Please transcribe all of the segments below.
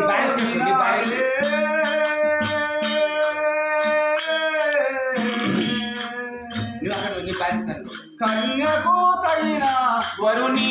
భార్య చెప్పు, నీ భార్య నువ్వు అక్కడ నీ తను కన్యకు తగిన వరుణి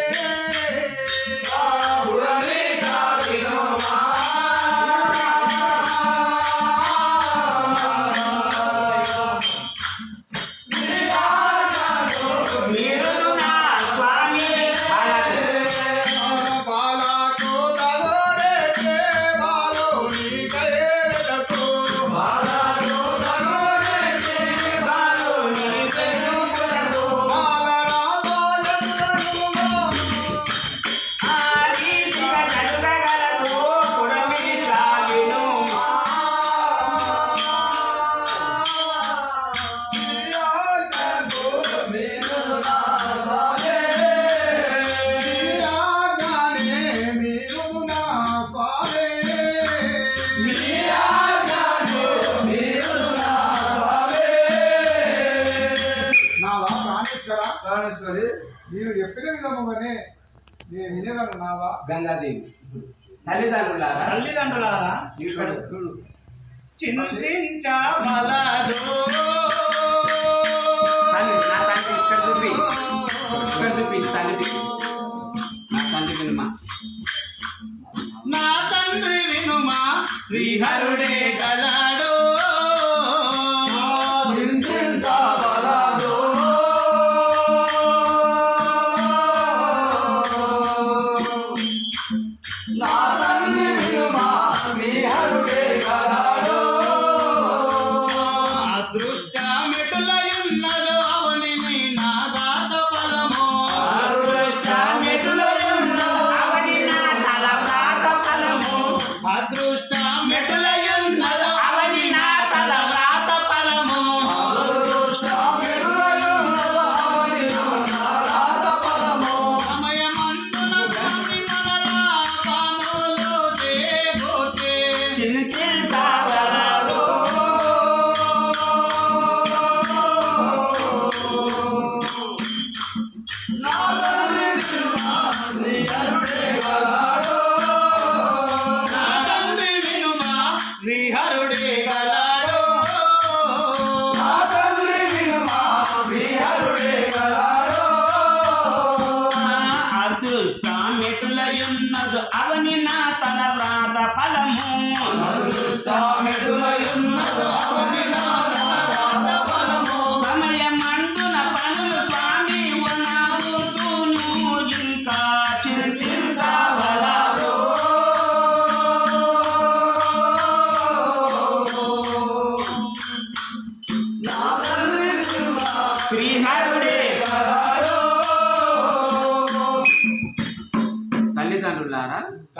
ప్రాణేశ్వరి మీరు చెప్పిన విధముగానే నేను వినేదాను నావా గంగాదేవి. తల్లిదండ్రులారా? తల్లిదండ్రులారా? ఇక్కడ చూడు. తండ్రి ఇక్కడ చూపి. అదృష్ట అవని నా తన ప్రాత ఫలము.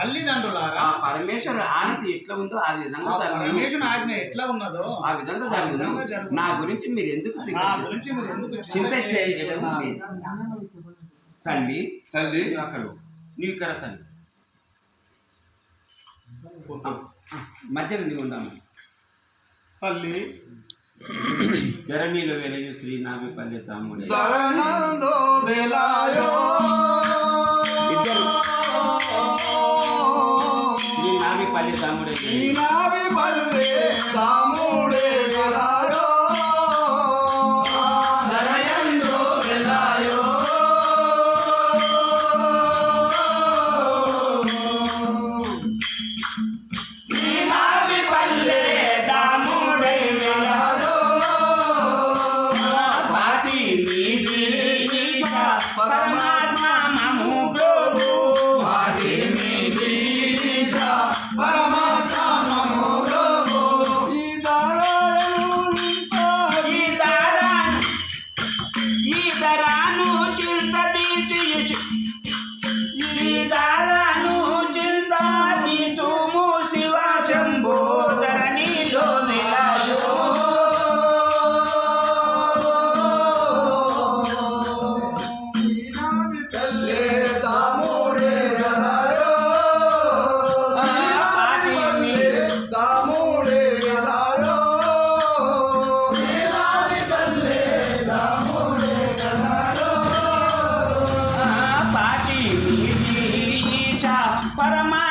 తల్లిదండ్రులారా? పరమేశ్వరు ఆనతి ఎట్లా ఉందో ఆ విధంగా. పరమేశ్వరుని ఆజ్ఞ ఎట్లా ఉన్నదో ఆ విధంగా జరుగును. నా గురించి మీరు ఎందుకు చింత చేయడం. తల్లి తల్లి. అక్కడ నీవు ఇక్కడ తల్లి. మధ్యలో నీవు ఉన్నాము తల్లి. ధరణిలో వెలయు శ్రీ నాభిపల్లి తాముడే శ్రీ నాభిపల్లి తాముడే నావి పల్లె para mais